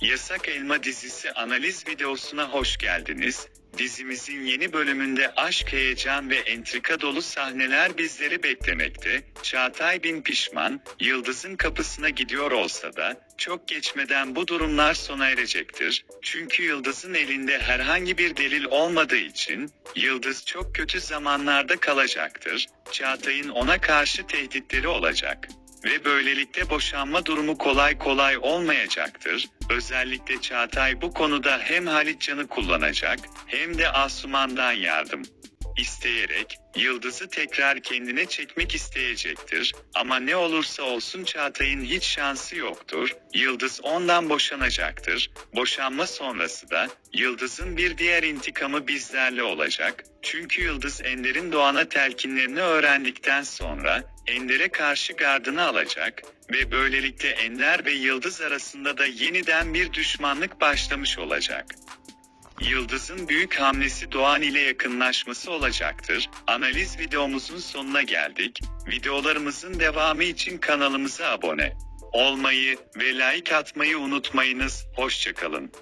Yasak Elma dizisi analiz videosuna hoş geldiniz. Dizimizin yeni bölümünde aşk, heyecan ve entrika dolu sahneler bizleri beklemekte. Çağatay bin pişman, Yıldız'ın kapısına gidiyor olsa da, çok geçmeden bu durumlar sona erecektir. Çünkü Yıldız'ın elinde herhangi bir delil olmadığı için, Yıldız çok kötü zamanlarda kalacaktır. Çağatay'ın ona karşı tehditleri olacak ve böylelikle boşanma durumu kolay kolay olmayacaktır. Özellikle Çağatay bu konuda hem Halitcan'ı kullanacak hem de Asuman'dan yardım isteyerek Yıldız'ı tekrar kendine çekmek isteyecektir. Ama ne olursa olsun Çağatay'ın hiç şansı yoktur. Yıldız ondan boşanacaktır. Boşanma sonrası da Yıldız'ın bir diğer intikamı bizlerle olacak. Çünkü Yıldız Ender'in Doğan'a telkinlerini öğrendikten sonra Ender'e karşı gardını alacak ve böylelikle Ender ve Yıldız arasında da yeniden bir düşmanlık başlamış olacak. Yıldız'ın büyük hamlesi Doğan ile yakınlaşması olacaktır. Analiz videomuzun sonuna geldik. Videolarımızın devamı için kanalımıza abone olmayı ve like atmayı unutmayınız. Hoşçakalın.